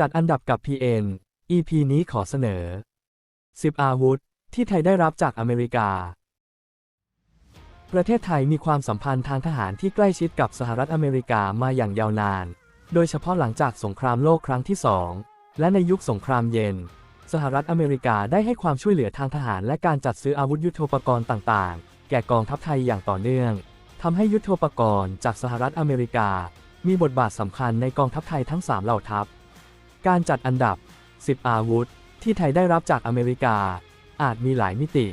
จัดอันดับกับ PN EP นี้ขอเสนอ 10 อาวุธ ที่ไทยได้รับจากอเมริกา ประเทศไทยมีความสัมพันธ์ทางทหารที่ใกล้ชิดกับสหรัฐอเมริกามาอย่างยาวนาน โดยเฉพาะหลังจากสงครามโลกครั้งที่สองและในยุคสงครามเย็น สหรัฐอเมริกาได้ให้ความช่วยเหลือทางทหารและการจัดซื้ออาวุธยุทโธปกรณ์ต่างๆ แก่กองทัพไทยอย่างต่อเนื่องทำให้ยุทโธปกรณ์จากสหรัฐอเมริกา มีบทบาทสำคัญในกองทัพไทยทั้ง 3 เหล่าทัพ การจัดอันดับ 10 อาวุธ ที่ไทยได้รับจากอเมริกา อาจมีหลายมิติ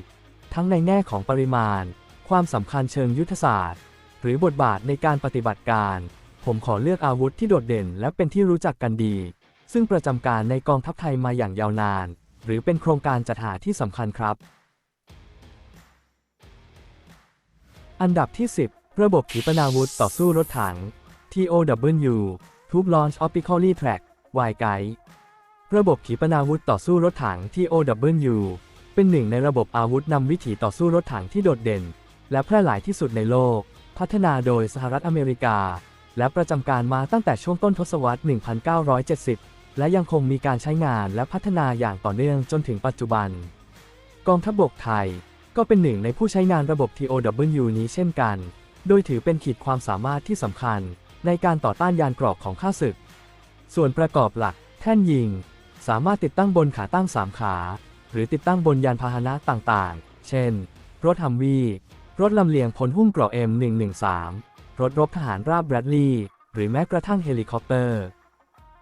ทั้งในแง่ของปริมาณ ความสำคัญเชิงยุทธศาสตร์ หรือบทบาทในการปฏิบัติการ ผมขอเลือกอาวุธที่โดดเด่นและเป็นที่รู้จักกันดี ซึ่งประจำการในกองทัพไทยมาอย่างยาวนาน หรือเป็นโครงการจัดหาที่สำคัญครับ อันดับที่ 10 ระบบขีปนาวุธต่อสู้รถถัง TOW Tube Launch Optically Track w i g u i d e ระบบขีปนาวุธต่อสู้รถถัง TOW เป็นหนึ่งในระบบอาวุธนำวิถีต่อสู้รถถังที่โดดเด่น และแพร่หลายที่สุดในโลก พัฒนาโดยสหรัฐอเมริกา และประจำการมาตั้งแต่ช่วงต้นทศวรรษ 1970 และยังคงมีการใช้งานและพัฒนาอย่างต่อเนื่องจนถึงปัจจุบัน กองทัพบบกไทย ก็เป็นหนึ่งในผู้ใช้งานระบบ TOW นี้เช่นกัน โดยถือเป็นขีดความสามารถที่สำคัญ ในการต่อต้านยานกรอกของข้าศึก ส่วนประกอบหลัก แท่นยิง สามารถติดตั้งบนขาตั้ง 3 ขา หรือติดตั้งบนยานพาหนะต่างๆ เช่น รถฮัมวีรถลำเลียงพลหุ้มเกราะ M113 รถรบทหารราบแบรดลีย์หรือแม้กระทั่งเฮลิคอปเตอร์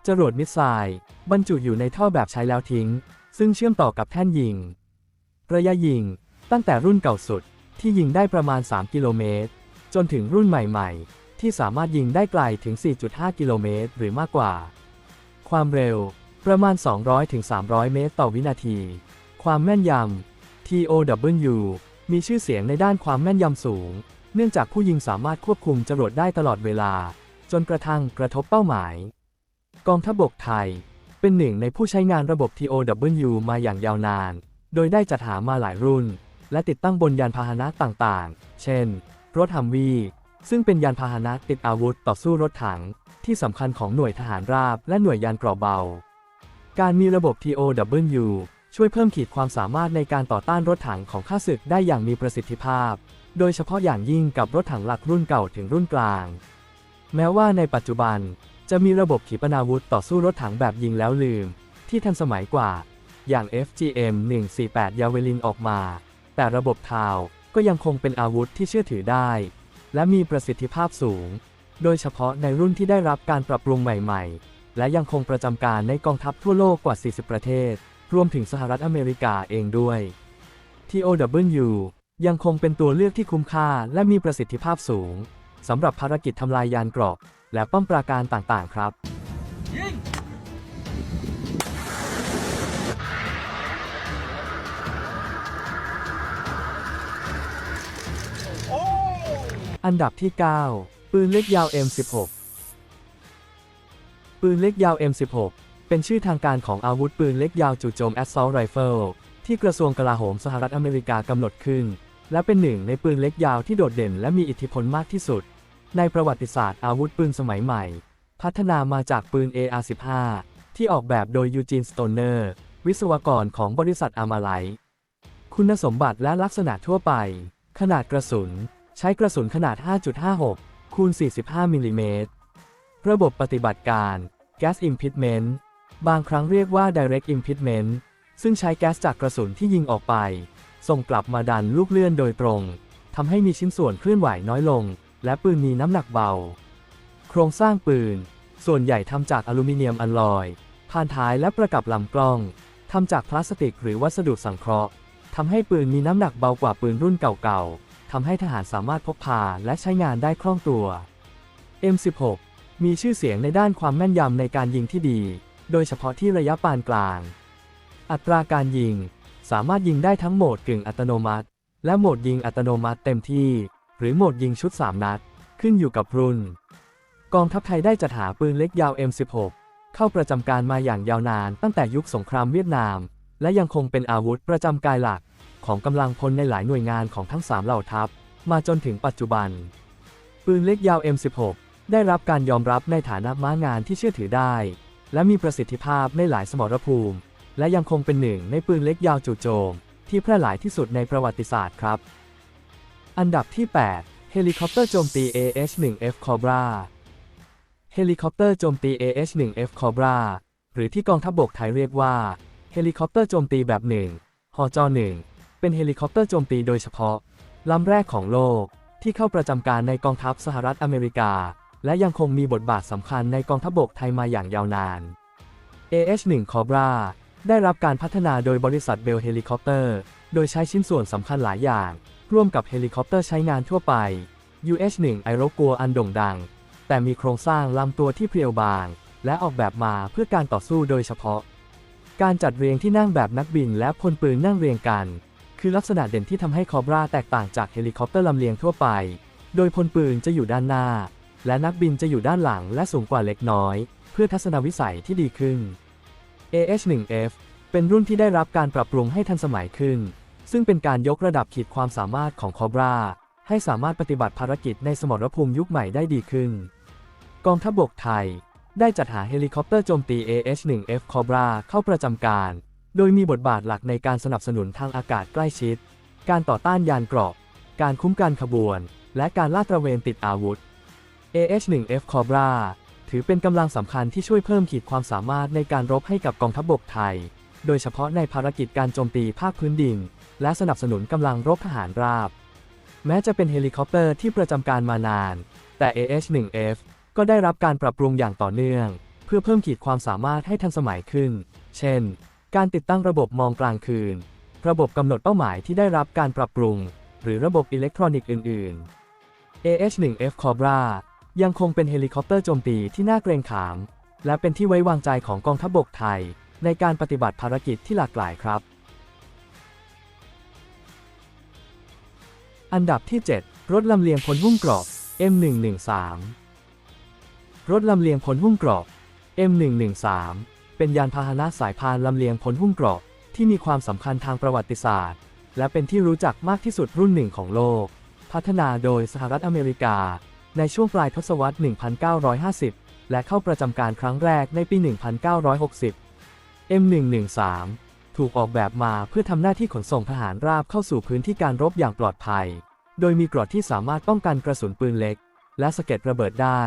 จรวดมิสไซล์บรรจุอยู่ในท่อแบบใช้แล้วทิ้ง ซึ่งเชื่อมต่อกับแท่นยิง ระยะยิง ตั้งแต่รุ่นเก่าสุดที่ยิงได้ประมาณ 3 กิโลเมตร จนถึงรุ่นใหม่ ๆ ที่สามารถยิงได้ไกลถึง 4.5 กิโลเมตรหรือมากกว่า ความเร็ว ประมาณ 200-300 เมตรต่อวินาที ความแม่นยำ TOW มีชื่อเสียงในด้านความแม่นยำสูง เนื่องจากผู้ยิงสามารถควบคุมจรวดได้ตลอดเวลา จนกระทั่งกระทบเป้าหมาย กองทัพบกไทย เป็นหนึ่งในผู้ใช้งานระบบ TOW มาอย่างยาวนาน โดยได้จัดหามาหลายรุ่น และติดตั้งบนยานพาหนะต่างๆ เช่น รถฮัมวี ซึ่งเป็นยานพาหนะติดอาวุธต่อสู้รถถัง ที่สำคัญของหน่วยทหารราบและหน่วยยานเกราะเบา การมีระบบ TOW ช่วยเพิ่มขีดความสามารถในการต่อต้านรถถังของข้าศึกได้อย่างมีประสิทธิภาพ โดยเฉพาะอย่างยิ่งกับรถถังหลักรุ่นเก่าถึงรุ่นกลาง แม้ว่าในปัจจุบันจะมีระบบขีปนาวุธต่อสู้รถถังแบบยิงแล้วลืม ที่ทันสมัยกว่า อย่าง FGM 148ยาเวลินออกมา แต่ระบบทาวก็ยังคงเป็นอาวุธที่เชื่อถือได้ และมีประสิทธิภาพสูง โดยเฉพาะในรุ่นที่ได้รับการปรับปรุงใหม่ๆ และยังคงประจำการในกองทัพทั่วโลกกว่า 40 ประเทศ รวมถึงสหรัฐอเมริกาเองด้วย TOW ยังคงเป็นตัวเลือกที่คุ้มค่าและมีประสิทธิภาพสูงสำหรับภารกิจทำลายยานเกราะ และป้อมปราการต่างๆ ครับ อันดับที่ 9 ปืนเล็กยาว M16 ปืนเล็กยาว M16 เป็นชื่อทางการของอาวุธปืนเล็กยาวจู่โจม Assault Rifle ที่กระทรวงกลาโหมสหรัฐอเมริกากำหนดขึ้น และเป็นหนึ่งในปืนเล็กยาวที่โดดเด่นและมีอิทธิพลมากที่สุด ในประวัติศาสตร์อาวุธปืนสมัยใหม่ พัฒนามาจากปืน AR-15 ที่ออกแบบโดยยูจีนสโตเนอร์วิศวกรของบริษัทอามาไลคุณสมบัติและลักษณะทั่วไป ขนาดกระสุน ใช้กระสุนขนาด 5.56 คูณ 45 มิลลิเมตร ระบบปฏิบัติการ Gas Impediment บางครั้งเรียกว่า Direct Impediment ซึ่งใช้แก๊สจากกระสุนที่ยิงออกไป ส่งกลับมาดันลูกเลื่อนโดยตรง ทำให้มีชิ้นส่วนเคลื่อนไหวน้อยลง และปืนมีน้ำหนักเบา โครงสร้างปืน ส่วนใหญ่ทำจากอลูมิเนียมอลลอย ผ่านท้ายและประกับลำกล้อง ทำจากพลาสติกหรือวัสดุสังเคราะห์ทำให้ปืนมีน้ำหนักเบากว่าปืนรุ่นเก่าๆ ทำให้ทหารสามารถพกพาและใช้งานได้คล่องตัว M16 มีชื่อเสียงในด้านความแม่นยำในการยิงที่ดี โดยเฉพาะที่ระยะปานกลาง อัตราการยิง สามารถยิงได้ทั้งโหมดกึ่งอัตโนมัติ และโหมดยิงอัตโนมัติเต็มที่ หรือโหมดยิงชุด 3 นัด ขึ้นอยู่กับรุ่น กองทัพไทยได้จัดหาปืนเล็กยาว M16 เข้าประจำการมาอย่างยาวนานตั้งแต่ยุคสงครามเวียดนาม และยังคงเป็นอาวุธประจำกายหลัก ของกำลังพลในหลายหน่วยงานของทั้ง 3 เหล่าทัพ มาจนถึงปัจจุบัน ปืนเล็กยาว M16 ได้รับการยอมรับในฐานะม้างานที่เชื่อถือได้ และมีประสิทธิภาพในหลายสมรภูมิ และยังคงเป็นหนึ่งในปืนเล็กยาวจู่โจม ที่แพร่หลายที่สุดในประวัติศาสตร์ครับ อันดับที่ 8 เฮลิคอปเตอร์โจมตี AH-1F Cobra เฮลิคอปเตอร์โจมตี AH-1F Cobra หรือที่กองทัพบกไทยเรียกว่า เฮลิคอปเตอร์โจมตีแบบหนึ่งฮจ1 เป็นเฮลิคอปเตอร์โจมตีโดยเฉพาะลำแรกของโลก ที่เข้าประจำการในกองทัพสหรัฐอเมริกา และยังคงมีบทบาทสำคัญในกองทัพบกไทยมาอย่างยาวนาน AH-1 Cobra ได้รับการพัฒนาโดยบริษัทเบลเฮลิคอปเตอร์ โดยใช้ชิ้นส่วนสำคัญหลายอย่าง ร่วมกับเฮลิคอปเตอร์ใช้งานทั่วไป UH-1 ไอโรกัวอันโด่งดัง แต่มีโครงสร้างลำตัวที่เพรียวบาง และออกแบบมาเพื่อการต่อสู้โดยเฉพาะ การจัดเรียงที่นั่งแบบนักบินและพลปืนนั่งเรียงกัน คือลักษณะเด่นที่ทำให้คอบราแตกต่างจากเฮลิคอปเตอร์ลำเลียงทั่วไป โดยพลปืนจะอยู่ด้านหน้า และนักบินจะอยู่ด้านหลังและสูงกว่าเล็กน้อย เพื่อทัศนวิสัยที่ดีขึ้น AH-1F เป็นรุ่นที่ได้รับการปรับปรุงให้ทันสมัยขึ้น ซึ่งเป็นการยกระดับขีดความสามารถของคอบราให้สามารถปฏิบัติภารกิจในสมรภูมิยุคใหม่ได้ดีขึ้น กองทัพบกไทย ได้จัดหาเฮลิคอปเตอร์โจมตี AH-1F Cobra เข้าประจำการ โดยมีบทบาทหลักในการสนับสนุนทางอากาศใกล้ชิด การต่อต้านยานเกราะ การคุ้มกันขบวน และการลาดตระเวนติดอาวุธ AH-1F Cobra ถือเป็นกำลังสำคัญที่ช่วยเพิ่มขีดความสามารถในการรบให้กับกองทัพบกไทย โดยเฉพาะในภารกิจการโจมตีภาคพื้นดิน และสนับสนุนกำลังรบทหารราบ แม้จะเป็นเฮลิคอปเตอร์ที่ประจำการมานาน แต่ AH-1F ก็ได้รับการปรับปรุงอย่างต่อเนื่อง เพื่อเพิ่มขีดความสามารถให้ทันสมัยขึ้น เช่น การติดตั้งระบบมองกลางคืน ระบบกำหนดเป้าหมายที่ได้รับการปรับปรุง หรือระบบอิเล็กทรอนิกส์อื่น ๆ AH-1F Cobra ยังคงเป็นเฮลิคอปเตอร์โจมตีที่น่าเกรงขาม และเป็นที่ไว้วางใจของกองทัพบกไทย ในการปฏิบัติภารกิจที่หลากหลายครับ อันดับที่ 7 รถลำเลียงพลหุ้มเกราะ M113 รถลำเลียงพลหุ้มเกราะ M113 เป็นยานพาหนะสายพานลำเลียงพลหุ้มเกราะที่มีความสำคัญทางประวัติศาสตร์ และเป็นที่รู้จักมากที่สุดรุ่นหนึ่งของโลก พัฒนาโดยสหรัฐอเมริกา ในช่วงปลายทศวรรษ 1950 และเข้าประจำการครั้งแรกในปี 1960 M113 ถูกออกแบบมาเพื่อทำหน้าที่ขนส่งทหารราบเข้าสู่พื้นที่การรบอย่างปลอดภัย โดยมีกรดที่สามารถป้องกันกระสุนปืนเล็ก และสะเก็ดระเบิดได้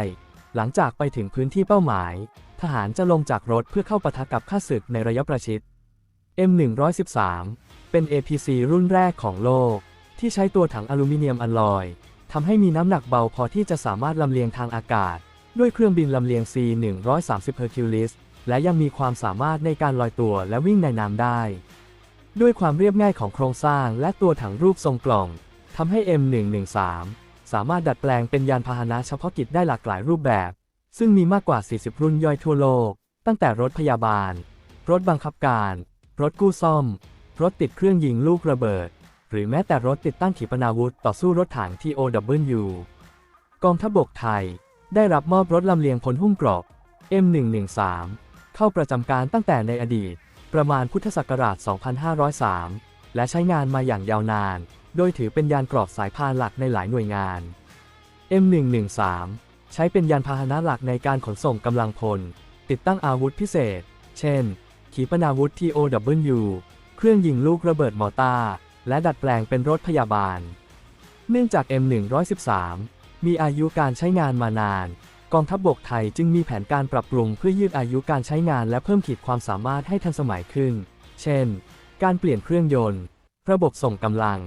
หลังจากไปถึงพื้นที่เป้าหมาย ทหารจะลงจากรถเพื่อเข้าปะทะกับข้าศึกในระยะประชิด M113 เป็น APC รุ่นแรกของโลก ที่ใช้ตัวถังอลูมิเนียมอลลอยทำให้มีน้ำหนักเบาพอที่จะสามารถลำเลียงทางอากาศ ด้วยเครื่องบินลำเลียง C-130 Hercules และยังมีความสามารถในการลอยตัวและวิ่งในน้ำได้ ด้วยความเรียบง่ายของโครงสร้างและตัวถังรูปทรงกล่องทำให้ M113 สามารถดัดแปลงเป็นยานพาหนะเฉพาะกิจได้หลากหลายรูปแบบ ซึ่งมีมากกว่า 40 รุ่นย่อยทั่วโลก ตั้งแต่รถพยาบาล รถบังคับการ รถกู้ซ่อม รถติดเครื่องยิงลูกระเบิด หรือแม้แต่รถติดตั้งขีปนาวุธต่อสู้รถถัง TOW กองทัพบกไทย ได้รับมอบรถลำเลียงพลหุ้มเกราะ M113 เข้าประจำการตั้งแต่ในอดีต ประมาณพุทธศักราช 2503 และใช้งานมาอย่างยาวนาน โดยถือเป็นยานเกราะสายพานหลักในหลายหน่วยงาน M113 ใช้เป็นยานพาหนะหลักในการขนส่งกำลังพล ติดตั้งอาวุธพิเศษ เช่น ขีปนาวุธ TOW เครื่องยิงลูกระเบิดมอตาร์และดัดแปลงเป็นรถพยาบาล เนื่องจาก M113 มีอายุการใช้งานมานาน กองทัพบบกไทยจึงมีแผนการปรับปรุงเพื่อยืดอายุการใช้งานและเพิ่มขีดความสามารถให้ทันสมัยขึ้น เช่น การเปลี่ยนเครื่องยนต์ ระบบส่งกำลัง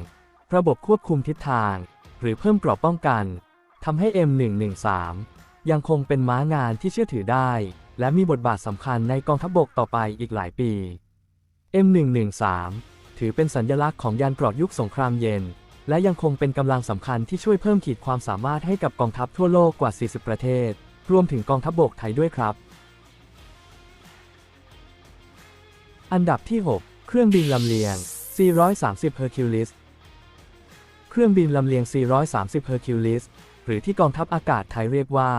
ระบบควบคุมทิศทาง หรือเพิ่มกรอบป้องกัน ทำให้ M113 ยังคงเป็นม้างานที่เชื่อถือได้ และมีบทบาทสำคัญในกองทัพบบกต่อไปอีกหลายปี M113 ถือเป็นสัญลักษณ์ของยานเกราะยุคสงครามเย็น และยังคงเป็นกำลังสำคัญที่ช่วยเพิ่มขีดความสามารถให้กับกองทัพทั่วโลกกว่า 40 ประเทศ รวมถึงกองทัพบบกไทยด้วยครับ อันดับที่ 6 เครื่องบินลำเลียง430 Hercules เครื่องบินลำเลียง430 Hercules หรือที่กองทัพอากาศไทยเรียกว่า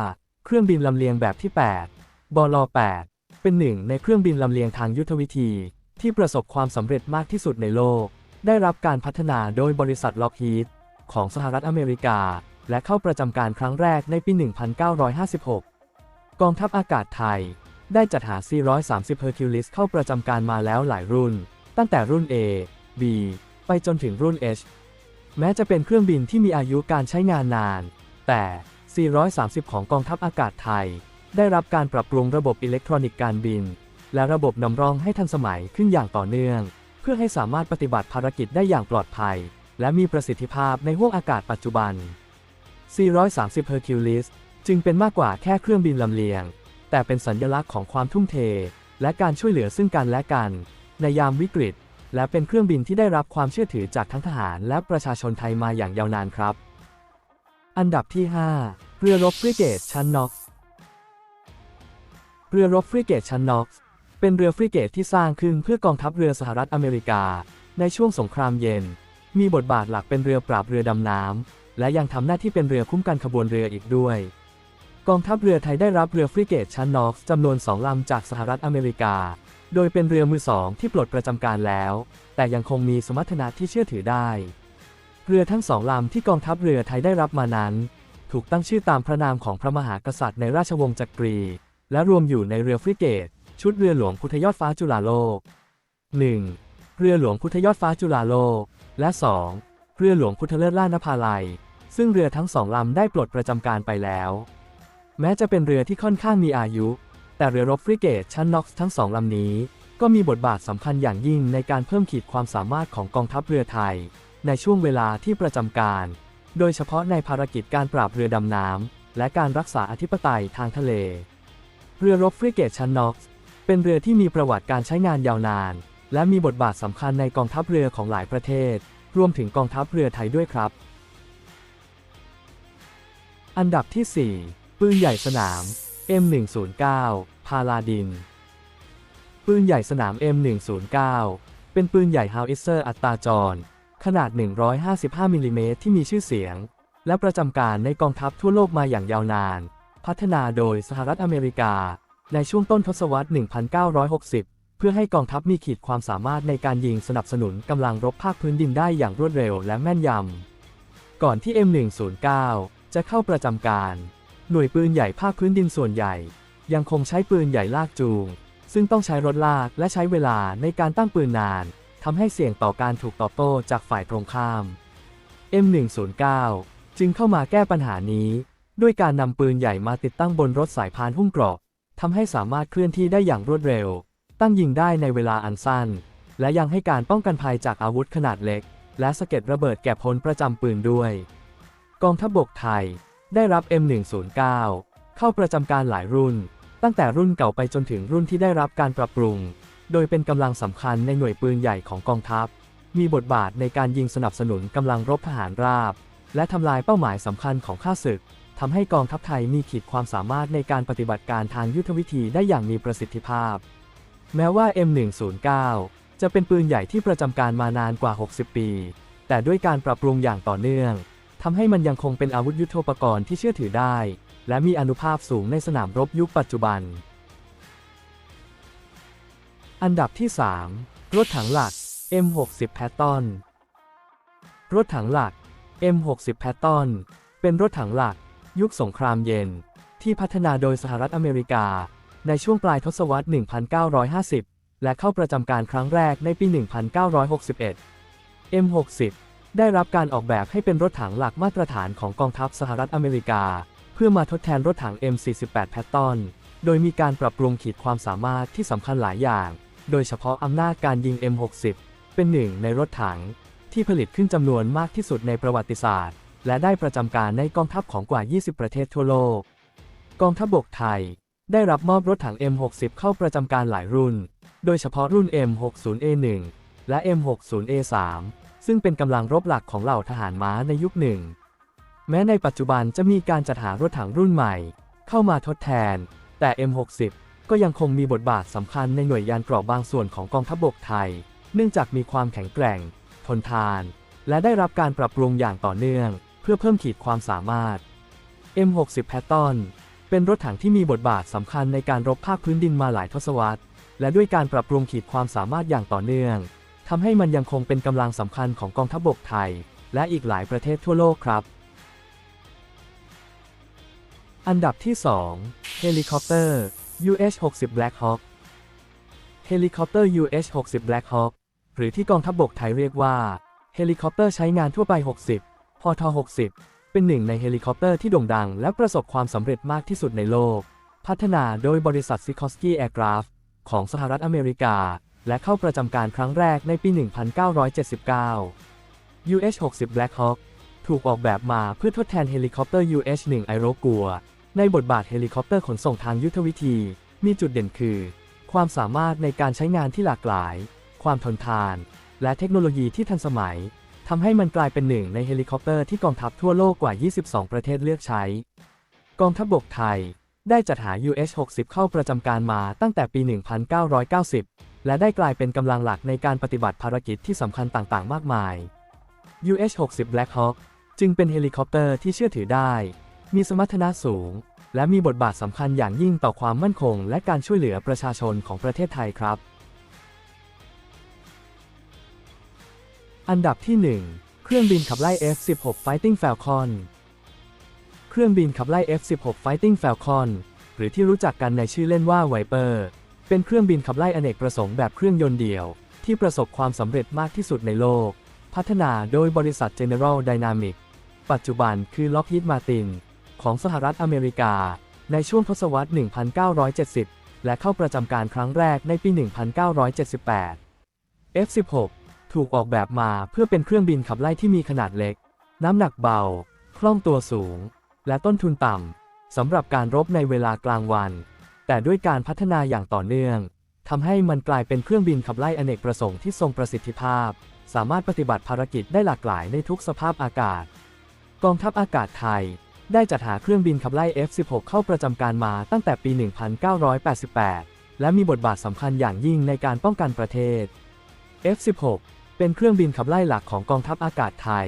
เครื่องบินลำเลียงแบบที่ 8 บล 8 เป็นหนึ่งในเครื่องบินลำเลียงทางยุทธวิธี ที่ประสบความสำเร็จมากที่สุดในโลก ได้รับการพัฒนาโดยบริษัทล็อกฮีดของสหรัฐอเมริกา และเข้าประจำการครั้งแรกในปี 1956 กองทัพอากาศไทย ได้จัดหา430 Hercules เข้าประจำการมาแล้วหลายรุ่น ตั้งแต่รุ่น A B ไปจนถึงรุ่น H แม้จะเป็นเครื่องบินที่มีอายุการใช้งานนาน แต่ 430 ของกองทัพอากาศไทย ได้รับการปรับปรุงระบบอิเล็กทรอนิกส์การบิน และระบบนำร่องให้ทันสมัยขึ้นอย่างต่อเนื่อง เพื่อให้สามารถปฏิบัติภารกิจได้อย่างปลอดภัย และมีประสิทธิภาพในห้วงอากาศปัจจุบัน 430 Hercules จึงเป็นมากกว่าแค่เครื่องบินลำเลียง แต่เป็นสัญลักษณ์ของความทุ่มเท และการช่วยเหลือซึ่งกันและกัน ในยามวิกฤต และเป็นเครื่องบินที่ได้รับความเชื่อถือจากทั้งทหารและประชาชนไทยมาอย่างยาวนานครับ อันดับที่ 5 เรือรบฟริเกตชั้นน็อกเรือรบฟริเกตชั้นน็อกเป็นเรือฟริเกตที่สร้างขึ้นเพื่อกองทัพเรือสหรัฐอเมริกา ในช่วงสงครามเย็น มีบทบาทหลักเป็นเรือปราบเรือดำน้ำ และยังทำหน้าที่เป็นเรือคุ้มกันขบวนเรืออีกด้วย กองทัพเรือไทยได้รับเรือฟริเกตชั้นน็อกจำนวนสองลำจากสหรัฐอเมริกา โดยเป็นเรือมือสองที่ปลดประจำการแล้ว แต่ยังคงมีสมรรถนะที่เชื่อถือได้ เรือทั้งสองลำที่กองทัพเรือไทยได้รับมานั้น ถูกตั้งชื่อตามพระนามของพระมหากษัตริย์ในราชวงศ์จักรี และรวมอยู่ในเรือฟริเกต ชุดเรือหลวงพุทธยอดฟ้าจุฬาโลก 1. เรือหลวงพุทธยอดฟ้าจุฬาโลก และ 2. เรือหลวงพุทธเลิศล่านภาลัย ซึ่งเรือทั้งสองลำได้ปลดประจำการไปแล้ว แม้จะเป็นเรือที่ค่อนข้างมีอายุ แต่เรือรบฟริเกตชั้นน็อกซ์ทั้งสองลำนี้ ก็มีบทบาทสำคัญอย่างยิ่งในการเพิ่มขีดความสามารถของกองทัพเรือไทย ในช่วงเวลาที่ประจำการ โดยเฉพาะในภารกิจการปราบเรือดำน้ำและการรักษาอธิปไตยทางทะเล เรือรบฟริเกตชันน็อกซ์เป็นเรือที่มีประวัติการใช้งานยาวนาน และมีบทบาทสำคัญในกองทัพเรือของหลายประเทศ รวมถึงกองทัพเรือไทยด้วยครับ อันดับที่ 4 ปืนใหญ่สนาม M109 พาลาดิน ปืนใหญ่สนาม M109 เป็นปืนใหญ่ฮาวิเซอร์อัตราจร ขนาด 155มิลลิเมตรที่มีชื่อเสียง และประจำการในกองทัพทั่วโลกมาอย่างยาวนาน พัฒนาโดยสหรัฐอเมริกา ในช่วงต้นทศวรรษ 1960 เพื่อให้กองทัพมีขีดความสามารถในการยิงสนับสนุนกำลังรบภาคพื้นดินได้อย่างรวดเร็วและแม่นยำ ก่อนที่ M109 จะเข้าประจำการ หน่วยปืนใหญ่ภาคพื้นดินส่วนใหญ่ ยังคงใช้ปืนใหญ่ลากจูง ซึ่งต้องใช้รถลากและใช้เวลาในการตั้งปืนนาน ทำให้เสี่ยงต่อการถูกตอบโต้จากฝ่ายตรงข้าม M109 จึงเข้ามาแก้ปัญหานี้ ด้วยการนำปืนใหญ่มาติดตั้งบนรถสายพานหุ้มเกราะทำให้สามารถเคลื่อนที่ได้อย่างรวดเร็ว ตั้งยิงได้ในเวลาอันสั้น และยังให้การป้องกันภัยจากอาวุธขนาดเล็ก และสะเก็ดระเบิดแก่พลประจำปืนด้วย กองทัพบบกไทย ได้รับ M109 เข้าประจำการหลายรุ่น ตั้งแต่รุ่นเก่าไปจนถึงรุ่นที่ได้รับการปรับปรุง โดยเป็นกำลังสำคัญในหน่วยปืนใหญ่ของกองทัพ มีบทบาทในการยิงสนับสนุนกำลังรบทหารราบ และทำลายเป้าหมายสำคัญของข้าศึกทำให้กองทัพไทยมีขีดความสามารถในการปฏิบัติการทางยุทธวิธีได้อย่างมีประสิทธิภาพ แม้ว่า M109 จะเป็นปืนใหญ่ที่ประจำการมานานกว่า 60 ปี แต่ด้วยการปรับปรุงอย่างต่อเนื่องทำให้มันยังคงเป็นอาวุธยุโทโธปกรณ์ที่เชื่อถือได้ และมีอนุภาพสูงในสนามรบยุคปัจจุบัน อันดับที่ 3 รถถังหลัก M60 p a t t o n รถถังหลัก M60 p a t t o n เป็นรถถังหลัก ยุคสงครามเย็น ที่พัฒนาโดยสหรัฐอเมริกา ในช่วงปลายทศวรรษ 1950 และเข้าประจำการครั้งแรกในปี 1961 M60 ได้รับการออกแบบให้เป็นรถถังหลักมาตรฐานของกองทัพสหรัฐอเมริกา เพื่อมาทดแทนรถถัง M48 p a t t o n โดยมีการปรับปรุงขีดความสามารถที่สำคัญหลายอย่าง โดยเฉพาะอำนาจการยิง M60 เป็นหนึ่งในรถถัง ที่ผลิตขึ้นจำนวนมากที่สุดในประวัติศาสตร์ และได้ประจำการในกองทัพของกว่า 20 ประเทศทั่วโลก กองทัพบบกไทย ได้รับมอบรถถัง M60 เข้าประจำการหลายรุ่น โดยเฉพาะรุ่น M60A1 และ M60A3 ซึ่งเป็นกำลังรบหลักของเหล่าทหารม้าในยุคหนึ่ง แม้ในปัจจุบันจะมีการจัดหารถถังรุ่นใหม่ เข้ามาทดแทน แต่ M60 ก็ยังคงมีบทบาทสำคัญในหน่วยยานเกราะบางส่วนของกองทัพบบกไทย เนื่องจากมีความแข็งแกร่ง ทนทาน และได้รับการปรับปรุงอย่างต่อเนื่อง เพื่อเพิ่มขีดความสามารถ M60 p a t t o n เป็นรถถังที่มีบทบาทสำคัญในการรบภาคพื้นดินมาหลายทศวรรษ และด้วยการปรับปรุงขีดความสามารถอย่างต่อเนื่องทำให้มันยังคงเป็นกำลังสำคัญของกองทัพบบกไทย และอีกหลายประเทศทั่วโลกครับ อันดับที่ 2 เฮลิคอปเตอร์ UH-60 Black Hawk เฮลิคอปเตอร์ UH-60 Black Hawk หรือที่กองทัพบบกไทยเรียกว่า เฮลิคอปเตอร์ใช้งานทั่วไป 60 พท 60 เป็นหนึ่งในเฮลิคอปเตอร์ที่โด่งดัง และประสบความสำเร็จมากที่สุดในโลก พัฒนาโดยบริษัท Sikorsky Aircraft ของสหรัฐอเมริกา และเข้าประจำการครั้งแรกในปี 1979 UH-60 Black Hawk ถูกออกแบบมาเพื่อทดแทนเฮลิคอปเตอร์ UH-1 Aeroguer ในบทบาทเฮลิคอปเตอร์ขนส่งทางยุทธวิธี มีจุดเด่นคือ ความสามารถในการใช้งานที่หลากหลาย ความทนทาน และเทคโนโลยีที่ทันสมัยทำให้มันกลายเป็นหนึ่งในเฮลิคอปเตอร์ที่กองทัพทั่วโลกกว่า 22 ประเทศเลือกใช้ กองทัพบบกไทย ได้จัดหา UH-60 เข้าประจำการมาตั้งแต่ปี 1990 และได้กลายเป็นกำลังหลักในการปฏิบัติภารกิจที่สำคัญต่างๆ มากมาย UH-60 Black Hawk จึงเป็นเฮลิคอปเตอร์ที่เชื่อถือได้ มีสมรรถนะสูง และมีบทบาทสำคัญอย่างยิ่งต่อความมั่นคง และการช่วยเหลือประชาชนของประเทศไทยครับ อันดับที่ 1 เครื่องบินขับไล่ F-16 Fighting Falcon เครื่องบินขับไล่ F-16 Fighting Falcon หรือที่รู้จักกันในชื่อเล่นว่า Viper เป็นเครื่องบินขับไล่อเนกประสงค์แบบเครื่องยนต์เดี่ยว ที่ประสบความสำเร็จมากที่สุดในโลก พัฒนาโดยบริษัท General Dynamics ปัจจุบันคือ Lockheed Martin ของสหรัฐอเมริกา ในช่วงทศวรรษ 1970 และเข้าประจำการครั้งแรกในปี 1978 F-16 ถูกออกแบบมาเพื่อเป็นเครื่องบินขับไล่ที่มีขนาดเล็ก น้ำหนักเบา คล่องตัวสูง และต้นทุนต่ำสำหรับการรบในเวลากลางวัน แต่ด้วยการพัฒนาอย่างต่อเนื่องทำให้มันกลายเป็นเครื่องบินขับไล่อเนกประสงค์ที่ทรงประสิทธิภาพ สามารถปฏิบัติภารกิจได้หลากหลายในทุกสภาพอากาศ กองทัพอากาศไทย ได้จัดหาเครื่องบินขับไล่ F-16 เข้าประจำการมาตั้งแต่ปี 1988 และมีบทบาทสำคัญอย่างยิ่งในการป้องกันประเทศ F-16 เป็นเครื่องบินขับไล่หลักของกองทัพอากาศไทย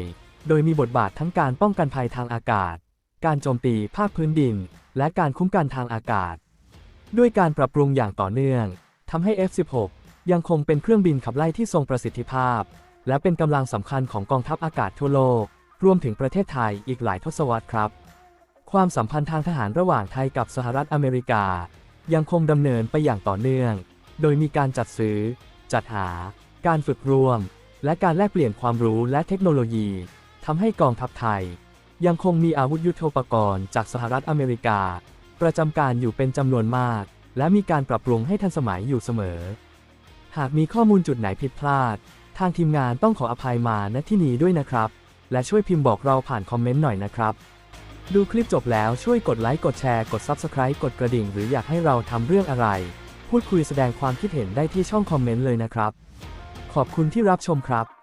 โดยมีบทบาททั้งการป้องกันภัยทางอากาศ การโจมตีภาคพื้นดิน และการคุ้มกันทางอากาศ ด้วยการปรับปรุงอย่างต่อเนื่องทำให้ F-16 ยังคงเป็นเครื่องบินขับไล่ที่ทรงประสิทธิภาพ และเป็นกำลังสำคัญของกองทัพอากาศทั่วโลก รวมถึงประเทศไทยอีกหลายทศวรรษครับ ความสัมพันธ์ทางทหารระหว่างไทยกับสหรัฐอเมริกา ยังคงดำเนินไปอย่างต่อเนื่อง โดยมีการจัดซื้อ จัดหา การฝึกร่วม และการแลกเปลี่ยนความรู้และเทคโนโลยีทำให้กองทัพไทย ยังคงมีอาวุธยุโทโธปกรณ์จากสหรัฐอเมริกา ประจำการอยู่เป็นจำนวนมาก และมีการปรับปรุงให้ทันสมัยอยู่เสมอ หากมีข้อมูลจุดไหนผิดพลาด ทางทีมงานต้องขออภัยมาณที่นี้ด้วยนะครับ และช่วยพิมพ์บอกเราผ่านคอมเมนต์หน่อยนะครับ ดูคลิปจบแล้วช่วยกดไลค์ กดแชร์ กด Subscribe กดกระดิ่ง หรืออยากให้เราทำเรื่องอะไร พูดคุยแสดงความคิดเห็นได้ที่ช่องคอมเมนต์เลยนะครับ ขอบคุณที่รับชมครับ